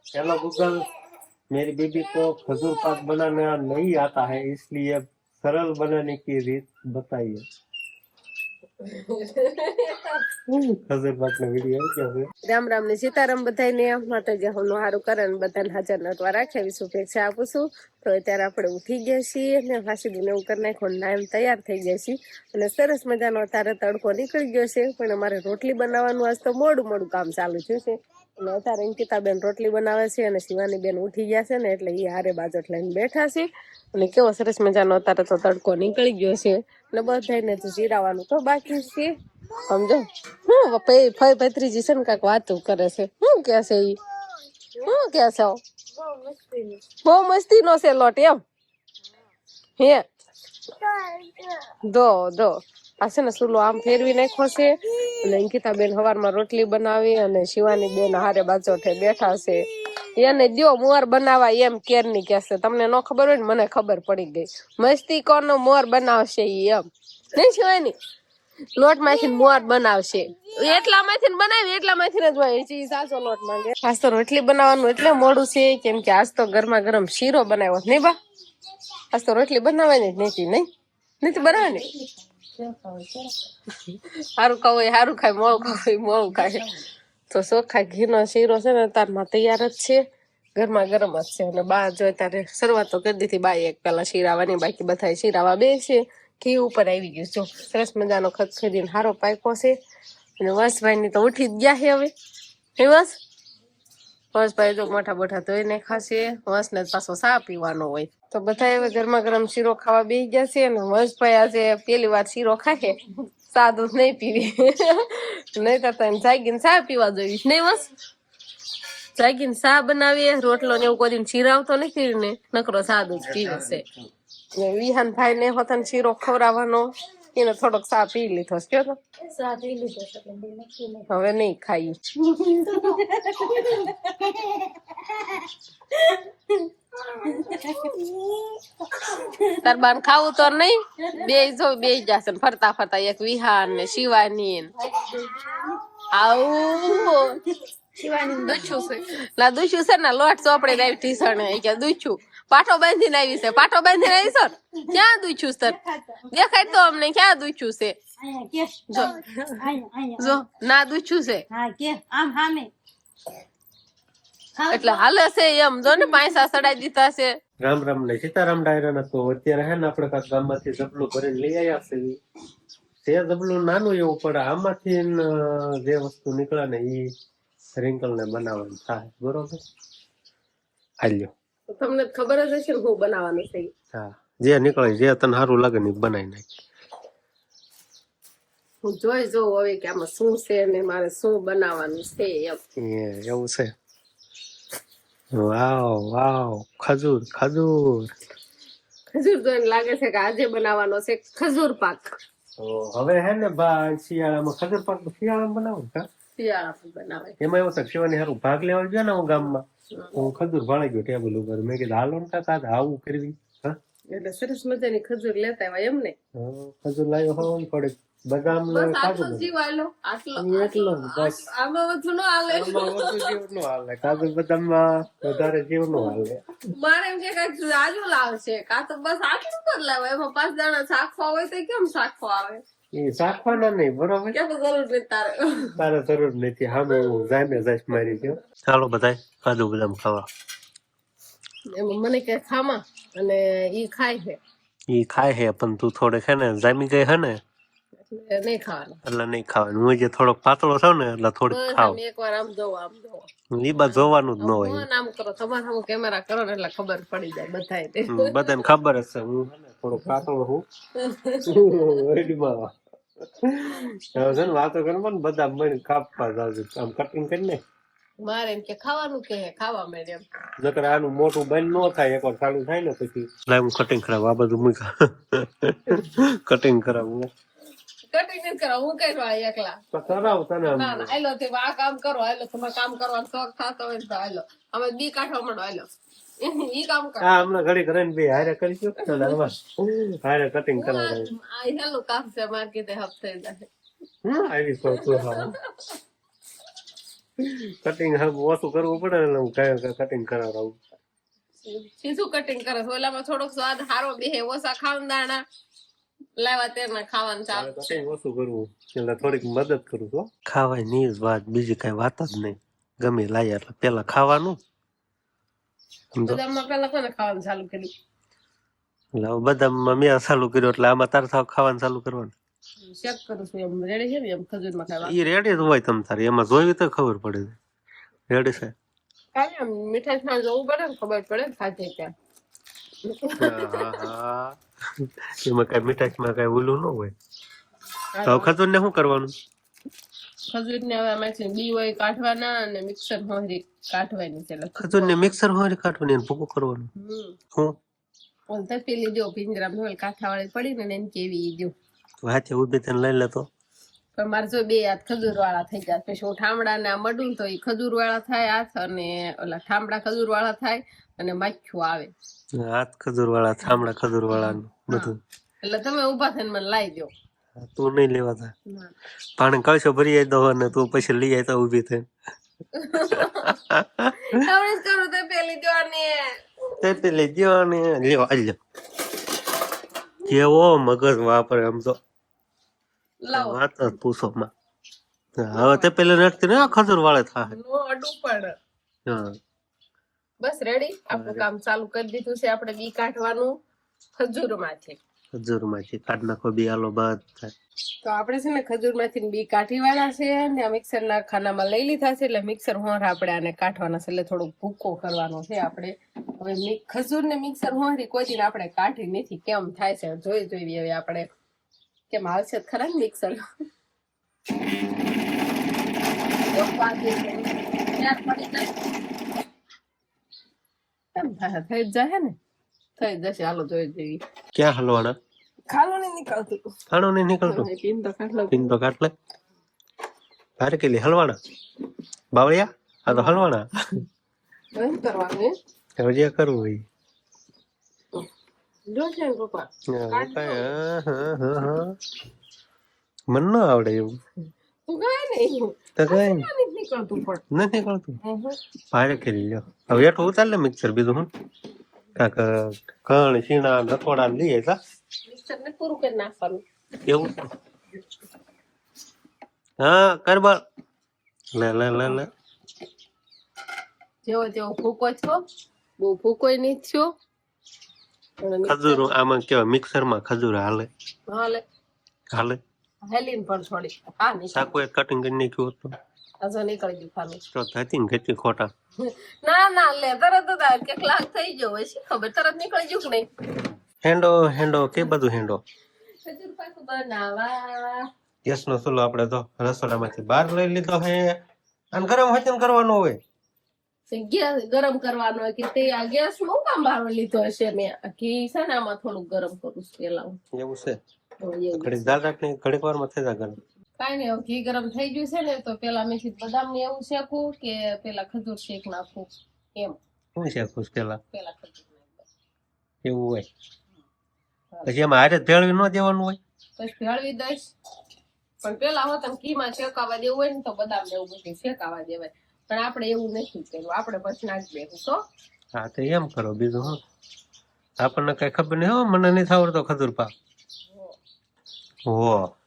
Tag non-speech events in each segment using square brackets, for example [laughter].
Hello Google मेरी बीबी को खजूर पाक बनाना नहीं आता है इसलिए सरल बनाने की रीत बताइए ખજૂર પાક નો [laughs] વિડીયો આવી ગયો છે રામ રામ ને સીતારામ બધાને માતાજી હમનું સારું કરે ને બધાને હાજર નટવા રાખે એવી શુભેચ્છા આપું છું તો અત્યારે આપણે ઉઠી ગયા છીએ ને ફાંસી દુને એવું કરી નાખ્યું ને નાઈમ તૈયાર થઈ ગયા છીએ અને સરસ મજાનો અત્યારે તડકો નીકળી ગયો છે પણ અમારે રોટલી બનાવવાનું આજ તો મોડું મોડું કામ ચાલુ થયું છે અને અત્યારે અંકિતાબેન રોટલી બનાવે છે અને શિવાની બેન ઉઠી ગયા છે ને એટલે એ હારે બાજટ લઈને બેઠા છે. અને કેવો સરસ મજાનો અત્યારે તો તડકો નીકળી ગયો છે. અને બધાને તો જીરાવાનું તો બાકી છે. સમજો? હું ફઈ ભત્રીજી છે ને કાંઈક વાતો કરે છે. શું કે છે એ શું કે છે? બહુ મસ્તી નો છે લોટ એમ? હે? દો દો. આ છે ને સુલો આમ ફેરવી નાખ્યો છે. અને અંકિતા બેન સવારમાં રોટલી બનાવી અને શિવાની બેન હારે બાજોઠે બેઠા છે. એને દો મોર બનાવવા એમ કેરની કહેશે તમને ન ખબર હોય ને, મને ખબર પડી ગઈ. મસ્તી કોનો મોર બનાવશે એમ. નહીં શિવાની? લોટમાંથી મોર બનાવશે. એટલામાંથી બનાવી, એટલામાંથી જ હોય. એ સાચો લોટ માંગે. આજ તો રોટલી બનાવવાનું એટલે મોડું છે, કેમ કે આજ તો ગરમા ગરમ શીરો બનાવ્યો નહીં બા? આજ તો રોટલી બનાવવાની જ નથી નહીં? નથી બનાવવાની? સારું ખાવું હોય સારું ખાય મોળું ખાવું મોળું ખાય તો ચોખ્ખા ઘીનો શીરો છે ને તારમાં તૈયાર જ છે. ઘરમાં ગરમ જ છે. અને બા જોઈ ત્યારે શરૂઆત તો કરી દીધી બાઈ એક પેલા શીરાવાની, બાકી બધા શીરાવા બે છે. ઘી ઉપર આવી ગયું. જો સરસ મજાનો ખદખદીને હારો પાકો છે. અને વસભાઈ ની તો ઉઠી જ ગયા છે હવે. હે વસ? વસભાઈ જો મોટા મોટા ધોઈને ખાશે. જ પાછો સા પીવાનો હોય. તો બધા હવે ગરમા ગરમ શીરો ખાવા બેસી ગયા છે અને વસભાઈ આજે પેલી વાર શીરો ખાખે સાદું નહીં પીવી. નહીં તો એમ જાગીને ચા પીવા જોઈશ. નહીં વસ જાગીને ચા બનાવીએ રોટલો ને એવું કોઈ દિન શીરાવતો નથી ને નકરો સાદો જ પીવે છે. વિહાન ભાઈ ને હોતન શીરો ખવડાવવાનો એને થોડોક સા પી લીધો છે. કયો તો. હવે નહીં ખાઈ. [laughs] તાર ખાવું તો નહીં. બે જો બે જશે ફરતા ફરતા એક વિહાન ને શિવાની આવું. ના દુચ્છું છે ને, લોટ ચોપડે ને આવી ટીસણ કે પાટો બાંધીને આવી છે. પાટો બાંધીને આવી સર ક્યાં દુચ્છું સર દેખાય તો અમને ક્યાં દુચ્છું છે? ના દુચ્છું છે. એટલે હાલે છે એમ. જો ને પૈસા સડાઈ દીધા છે. રામ રામ ને સીતારામ ડાયરા તો અત્યારે હે ને આપણે કાંઈક ગામમાંથી જબલું ભરીને લઈ આવ્યા છે. તે જબલું નાનું એવું પડે આમાંથી જે વસ્તુ નીકળે ને એ રિંકલ ને બનાવવાનું થાય. બરોબર? હાલ્યો તો તમને ખબર જ હશે ને હું બનાવવાનું છે હા. જે નીકળે જે તને સારું લાગે ને બનાવી નાખી. હું જોઈ જોઉં હવે કે આમાં શું છે ને મારે શું બનાવવાનું છે એમ. એવું છે. વાવ વાવ. ખજૂર ખજૂર. ખજૂર જોઈને લાગે છે કે આજે બનાવવાનો છે ખજૂર પાક. તો હવે હે ને ભાઈ શિયાળામાં ખજૂર પાક શિયાળામાં બનાવું કા શિયાળામાં એમાં એવું હારું ભાગ લેવા ગયો ને હું ગામમાં હું. ખજૂર ભાળી ગયો ટેબલ ઉપર. મેં કીધું હાલો ને કાકા આવું કરવી હા? એટલે સરસ મજાની ખજૂર લેતા એમ ને? ખજૂર લાવ્યો હોય થોડીક. બદામ ને કાજુ જ જીવાયેલો આટલો એટલો બસ આમાં વધુ નો હાલે. આમાં વધુ જીવ નો હાલે. કાજુ બદામમાં વધારે જીવ નો હાલે. મારે એમ કે કંઈક રાજુ લાવશે. કા તો બસ આટલું જ લાવે. એમાં પાંચ દાણા હોય તો કેમ શાકવા આવે? એ શાખવાના નહીં બરોબર? કેમ જરૂર નથી તારે? તારે જરૂર નથી. હામે હું જામે જાઈશ મારી ગયો. ચાલો બધા કાજુ બદામ ખાવા. એમાં મને કે ખામાં અને ઈ ખાય છે. ઈ ખાય છે પણ તું થોડેક હે ને જામી ગઈ હે ને? નહીં ખાવાનું. એટલે નહીં ખાવાનું. હું જે થોડોક પાતળો થયો ને એટલે થોડીક ખાવ. એકવાર આમ જોવો આમ જોવો. જોવાનું જ ન હોય. આમ કરો તમારે સામે કેમેરા કરો ને એટલે ખબર પડી જાય બધાય બધાને ખબર જ છે. હું થોડો પાતળો હું [laughs] હવે છે ને વાતો કરવા ને બધા મને કાપવા જાજુ આમ કટિંગ કરીને મારે એમ કે ખાવાનું કે ખાવા એમ. નકર આનું મોટું બંધ ન થાય એકવાર ચાલુ થાય ને પછી. હું કટિંગ કરાવ આ બધું મૂકા કટિંગ [laughs] કરાવું. કટિંગ કરો હું કરવા એકલા? કરાવ તને ના ના આયલો તે આ કામ કરો આયલો તમારે કામ કરવાનો શોખ થતો હોય તો આયલો. અમે બી કાઢવા માંડો આયલો. [laughs] ઈ કામ કરો. હા હમણાં ઘડી કરીને બે હારે કરીશું ને આમાં હારે કટિંગ કરાવડાવું આ હેલું કામ છે મારે કીધે હપ થઈ જાય. હમ, આવી તો તું હા કટિંગ ઓછું કરવું પડે હું કઈ કટિંગ કરાવડાવું. સીધું કટિંગ કરે ઓલામાં થોડોક સ્વાદ સારો બેહે. ઓછા ખાવાનું દાણા લાવ્યા ખાવાનું ચાલુ કટિંગ ઓછું કરવું. એટલે થોડીક મદદ કરું છું ખાવાયની જ વાત બીજી કઈ વાત જ નહીં. ગમે લાયા એટલે પેલા ખાવાનું. બદામમાં પેલા કોને ખાવાનું ચાલુ કર્યું? એટલે બદામમાં મેં ચાલુ કર્યું એટલે આમાં તારે થાવ ખાવાનું ચાલુ કરવાનું. ચેક કરું છું એમ રેડી છે ને એમ ખજૂરમાં ખાવા એ રેડી જ હોય તમ તારી એમાં જોયું તો ખબર પડે. રેડી છે. કાંઈ એમ મીઠાઈ જવું પડે ને ખબર પડે ને ખાધે ત્યાં. એમાં કઈ મીઠાઈમાં કઈ ઓલું ન હોય. તો ખજૂર ને શું કરવાનું? ખજૂર ને હવે અમે બી હોય કાઢવાના અને મિક્સર હોરી કાઢવાની છે ખજૂર ને મિક્સર હોય કાઢવાની અને ભૂકો કરવાનું? હું ઓલ તો પેલી જો પિંજરામાં હોય કાંઠાવાળી પડી ને એને કેવી ઈ જો હાથે ઊભી થઈને લઈ લેતો. પણ મારે જો બે હાથ ખજૂર વાળા થઈ જાય પછી હું ઠામડા ને મડું તો એ ખજૂર વાળા થાય હાથ અને ઓલા ઠામડા ખજૂર વાળા થાય અને માખ્યું આવે. હાથ ખજૂર વાળા ઠામડા ખજૂર વાળા બધું. એટલે તમે ઊભા થઈને મને લાવી દો તું નહીં લેવા થાય પાણી કળશો ભરી આવી દો અને તું પછી લઈ આવી તો ઊભી થઈ જ કરું તો પેલી જો તે પેલી લ્યો. કેવો મગજ વાપરે આમ તો. વાત જ પૂછો માં. હવે તે પેલી નડતી ને ખજૂર વાળે થાય. નો અડું પણ. હા. બસ રેડી આપણું કામ ચાલુ કરી દીધું છે. આપણે બી કાઢવાનું ખજૂરમાંથી ખજૂરમાંથી કાઢ નાખો બી આલો બાદ થાય. તો આપણે છે ને ખજૂરમાંથી બી કાઢી વાળા છે અને મિક્સર ના ખાનામાં લઈ લીધા છે એટલે મિક્સર હોર આપણે આને કાઢવાના છે. એટલે થોડુંક ભૂકો કરવાનો છે આપણે. હવે ખજૂર ને મિક્સર હોરી કોઈ દિન આપણે કાઢી નથી. કેમ થાય છે? જોઈ જોઈએ હવે આપણે કેમ જ ખરા મિક્સર થઈ જાય ને? થઈ જશે હાલો જોઈ જઈએ. ક્યાં હલવાના? ખાલો નહીં નીકળતું. ખાણો નહીં નીકળતું? પીન તો ખાટલો પિન તો કાટ લે. ભારે કેલી હલવાના? બાવળિયા? આ તો હલવાના. કરવાનું કરવું હોય. પપ્પા. મને ન આવડે એવું તું ગાય નહીં તો કઈ નથી નીકળતું પણ નથી નીકળતું ભારે કરી લ્યો હવે એઠું ઉતાર લે મિક્સર બીજું હું કાંક કણ શીણા નથોડા લઈએ તા મિક્સર પૂરું કરી નાખવાનું એવું હા કરબા લે લે લે લે જેવો જેવો ભૂકો છો બહુ ભૂકોય નહીં થયો ખજૂર આમાં કેવા મિક્સરમાં ખજૂર હાલે. હાલે. હાલે. હેલીન પણ છોડી. હા નીકળી સાકો એક કટિંગ કરી નાખ્યું હતું. હજુ નીકળી ગયું ખાનું તો થતી ને ઘટી ખોટા. ના ના લે તરત જ કે કેટલાક થઈ ગયો હોય ખબર તરત નીકળી ગયું કે નહીં? હેન્ડો હેન્ડો કે બધું હેન્ડો ખજૂર પાકું બનાવા. ગેસ નો ચૂલો આપણે તો રસોડામાંથી બહાર લઈ લીધો હે. અને ગરમ વચન કરવાનું હોય. ગેસ ગરમ કરવાનો કે તે આ ગેસમાં હું કામ બહાર લીધો હશે મેં. ને આમાં થોડુંક ગરમ કરું છું પેલા હું. એવું છે? ઘડીક દાળ રાખ ને ઘડીક વારમાં થઈ જાય ગરમ. કાઈ નહીં ઘી ગરમ થઈ ગયું છે ને તો પેલા મેં બદામ ને એવું શેકું કે પેલા ખજૂર શેક નાખું એમ. શું શેકું પેલા? પેલા ખજૂર એવું હોય. પછી એમાં હારે જ ભેળવી ન દેવાનું હોય? પછી ભેળવી દઈશ. પણ પેલા હોત ને ઘીમાં શેકાવા દેવું હોય ને તો બદામ ને એવું બધું શેકાવા દેવાય. પણ આપણે એવું નથી કર્યું. આપણે પછી નાખી દેવું તો હા તો એમ કરો બીજું હું. આપણને કઈ ખબર નહીં હો. મને નહીં આવડતો ખજૂર પાક. હો.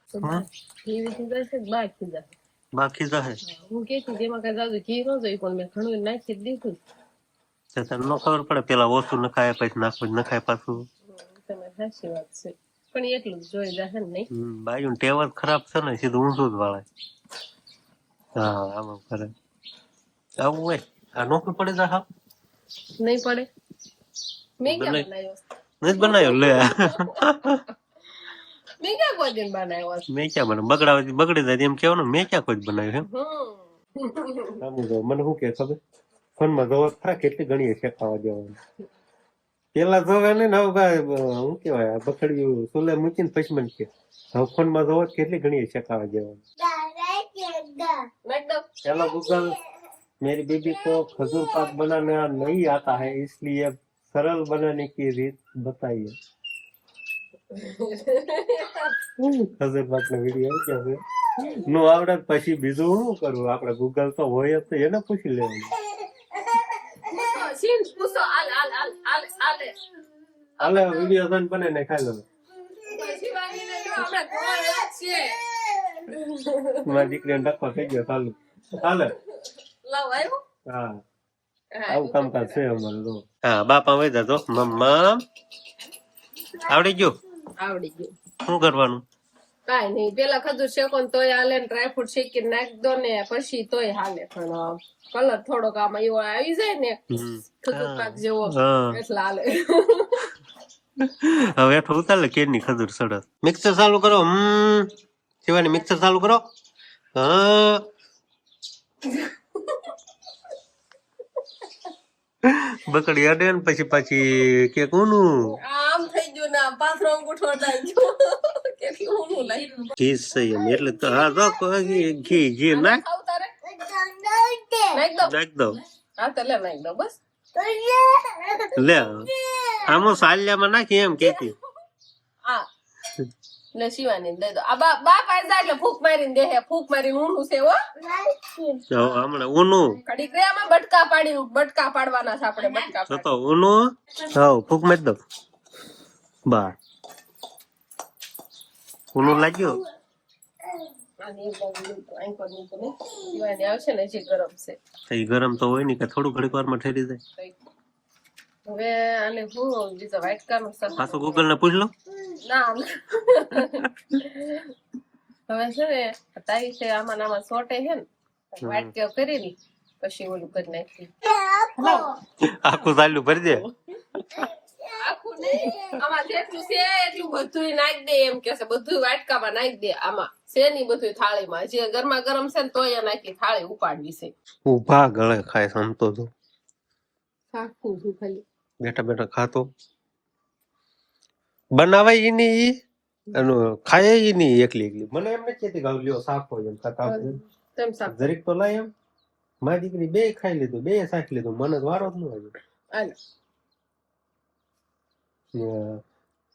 બાકી જશે. બાકી કે છું હું જેમાં કઈ જાજુ ઘી ન જોઈ પણ મેં ઘણું નાખી જ દીધું. તો તને ન ખબર પડે પેલા ઓછું નખાય પછી નાખવું નખાય પાછું. તમે સાચી વાત છે. પણ એટલું જ જોઈ જશે ને નહીં? બાજુ ટેવર ખરાબ છે ને સીધું ઊંધું જ વાળે. હા આમાં કરે. આવું હોય. આ પડે જા હા. નહીં પડે. મેં ક્યાં બનાવ્યો નથી બનાવ્યો લે. મેં ક્યાં કોઈ દિન બનાવ્યો મેં ક્યાં બનાવ્યો? બગડાવે બગડી જાય એમ કેવાનું મેં ક્યાં કોઈ બનાવ્યું એમ? મને શું કે ખબર? ફોનમાં જોવા ખરા કેટલી ઘણી છે ખાવા જવાનું. પેલા જોવે ને નવ શું કેવાય આ બખડ્યું સુલે મૂકીને પછી મને કે હવે ફોનમાં જોવા કેટલી ઘણી છે ખાવા જવાનું. ચલો ગૂગલ मेरी बीबी को खजूर पाक बनाना नहीं आता है इसलिए सरल बनाने की રીત बताइए खजूर पाक નો વિડિયો આવી ગયો છે નું આવડે તો પછી બીજું શું કરવું આપણે ગૂગલ તો હોય જ તો એને પૂછી લેવાનું સીન પૂછો આલ આલ આલ આલ આલે હાલે વિડીયો સન બને ને ખાઈ લો શિવાનીને જો હમણાં ગોળ જ છે મારી દીકરીને ડખો થઈ ગયો ચાલુ હાલે લાવ આવ્યો હા. આવું કામકાજ છે અમારે તો. હા બાપા વઈ તો મમ્મા આવડી ગયું? આવડી ગયું. શું કરવાનું? કાઈ નહીં પેલા ખજૂર શેકો ને તોય હાલે ને ડ્રાયફ્રૂટ શેકી નાખ દો ને પછી તોય હાલે. પણ કલર થોડોક આમાં એવો આવી જાય ને. ખજૂર પાક જેવો હા. એટલે હાલે. હવે હેઠો ઉતાર લે કેરની ખજૂર સડસ મિક્સર ચાલુ કરો. હમ. શિવાની મિક્સર ચાલુ કરો. હા. બકડી અડે ને પછી પાછી કે કોનું? આમ થઈ ગયું ને પાથરો અંગૂઠો થઈ ગયો. કેટલું ઊનું લાગ્યું. ઘી સહી એમ એટલે તો હા તો ઘી ઘી ઘી નાખ. નાખ દો. નાખ દો. હા તો લે નાખ દો બસ. લે. આમાં સાલ્યામાં નાખી એમ કેતી આ લે શિવાની દઈ દો. આ બા બા પાસે જા એટલે ફૂક મારીને દે ફૂક મારીને ઊનું છે હો. જો હમણાં ઊનું. કડીક રે બટકા પાડી બટકા પાડવાના છે આપણે બટકા તો તો ઊનું હવ ફૂક મારી દો બા ઊનું લાગ્યું? ને. ને ગરમ છે. તો ગરમ તો હોય ને કે થોડું ઘડીક વારમાં ઠરી જાય. હવે આને હું બીજા વાટકાનું સર પાછો ગૂગલ ને પૂછ લો. ના. [laughs] હવે છે ને તારી છે આમાં આમાં સોટે છે ને વાટક્યો કરી ની પછી ઓલું કરી નાખી. આખું. ચાલ્યું ભરી દે. આખું નહીં આમાં જેટલું છે એટલું બધું નાખી દે એમ કે છે બધું વાટકામાં નાખી દે. આમાં છે ની બધું થાળીમાં. જે ગરમા ગરમ છે ને તોય નાખી થાળી ઉપાડવી છે. ઊભા ગળે ખાય સમતો તો. આખું ખાલી? બેઠા બેઠા ખાતો. બનાવાય ઈ ની અને ખાય ઈ ની એકલી એકલી? મને એમ નથી કહેતી કે આવું લ્યો શાક હોય એમ ખાતા તેમ સાક જરીક તો લાય એમ. મારી દીકરી બે ખાઈ લીધું બે શાક લીધું મને તો વારો જ ન આવ્યો.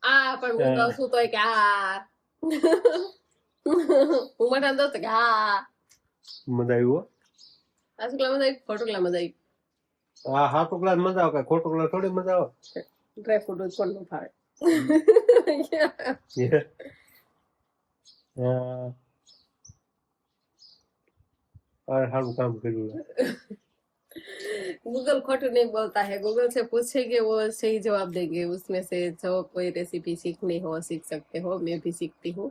આ પણ હું કહું છું તો કે આ. હું મને દોસ્ત કે આ. મજા આવ્યું હો. આ શુક્લા મજા આવી? ખોટુકલા મજા આવી. આ હાથ ઉકલા મજા આવે ખોટું ઉકલા થોડી મજા આવે? Dry fruit કોણનું [laughs] yeah. Yeah. Yeah. और हर काम करूँगा गूगल खोटू नहीं बोलता है गूगल से पूछेंगे वो सही जवाब देंगे उसमें से जो कोई रेसिपी सीखनी हो सीख सकते हो मैं भी सीखती हूँ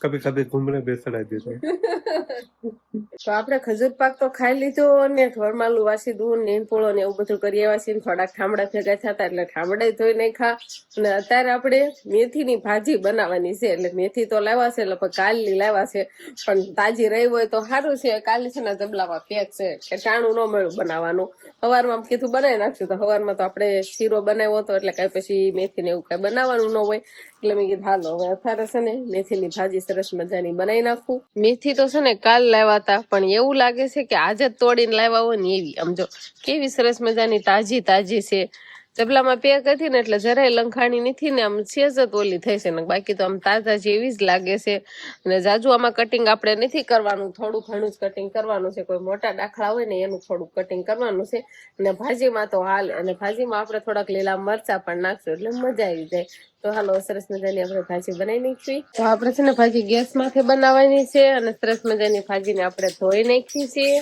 કભી કભી ઘૂમરે બેસડાઈ દેતો. [laughs] તો આપણે ખજૂર પાક તો ખાઈ લીધો અને ઘરમાલું વાસી દૂધ ને ને એવું બધું કરી આવ્યા છીએ થોડાક ઠામડા ભેગા થતા એટલે ઠામડા ધોઈ નાખ્યા. અને અત્યારે આપણે મેથીની ભાજી બનાવવાની છે, એટલે મેથી તો લાવ્યા છે, લગભગ કાલની લાવ્યા છે, પણ તાજી રહી હોય તો સારું છે. કાલે છે ને જબલામાં પેક છે, કે ટાણું ન મળ્યું બનાવવાનું. સવારમાં કીધું બનાવી નાખશું તો સવારમાં તો આપણે શીરો બનાવ્યો હતો, એટલે કઈ પછી મેથી ને એવું કઈ બનાવવાનું ન હોય. એટલે મેં કીધું, હાલો, હવે અત્યારે છે ને મેથીની ભાજી સરસ મજાની બનાવી નાખું. મેથી તો છે ને કાલ લાવ્યા હતા, પણ એવું લાગે છે કે આજે તોડીને લાવ્યા હોય ને એવી. આમ જો, કેવી સરસ મજાની તાજી તાજી છે. જબલામાં પેક હતી ને એટલે જરાય લંખાણી નથી ને આમ સેજ જ ઓલી થઈ છે ને બાકી તો આમ તાજા જેવી જ લાગે છે. અને જાજુ આમાં કટિંગ આપણે નથી કરવાનું, થોડું ઘણું જ કટિંગ કરવાનું છે. કોઈ મોટા દાખલા હોય ને એનું થોડું કટિંગ કરવાનું છે. અને ભાજીમાં તો હાલ, અને ભાજીમાં આપણે થોડાક લીલા મરચા પણ નાખશું એટલે મજા આવી જાય. તો હાલો, સરસ મજાની આપણે ભાજી બનાવી નાખી તો આપણે છે ને ભાજી ગેસમાંથી બનાવવાની છે અને સરસ મજાની ભાજીને આપણે ધોઈ નાખી છીએ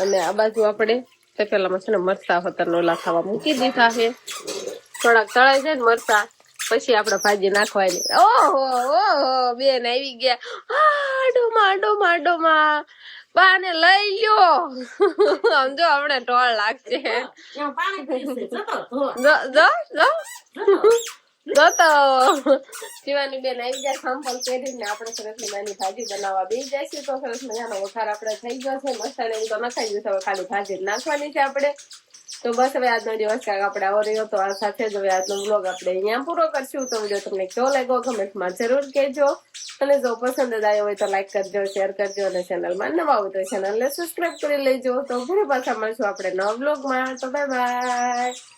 અને આ બાજુ આપણે તપેલામાં છે ને મરચા હોતરનો લાખાવા મૂકી દીધા છે. થોડાક તળાઈ જાય ને મરચા પછી આપણે ભાજી નાખવાની. ઓહો ઓહો બેન આવી ગયા. ડોમા ડોમા ડોમા. બાને લઈ લ્યો. સમજો હમણાં ટોળ લાગશે. જો જો જો. જો તો શિવાની બેન આવી જાય સાંભળ પહેરીને આપણે સરસ મજાની ભાજી બનાવવા. બેસી જાય તો સરસ મજાનો વખાર આપણે થઈ ગયો છે એવું તો નખાઈ ગયું હવે ખાલી ભાજી નાખવાની છે આપણે. તો બસ હવે આજનો દિવસ કાંઈક આપણે આવો રહ્યો તો આ સાથે જ હવે આજનો બ્લોગ આપણે અહીંયા પૂરો કરશું. તો વીડિયો તમને કેવો લાગ્યો કમેન્ટમાં જરૂર કહેજો. અને જો પસંદ આવ્યો હોય તો લાઈક કરજો શેર કરજો અને ચેનલમાં નવા હોય તો ચેનલને સબસ્ક્રાઈબ કરી લેજો. તો ફરી પાછા મળશું આપણે નવા બ્લોગમાં તો બાય બાય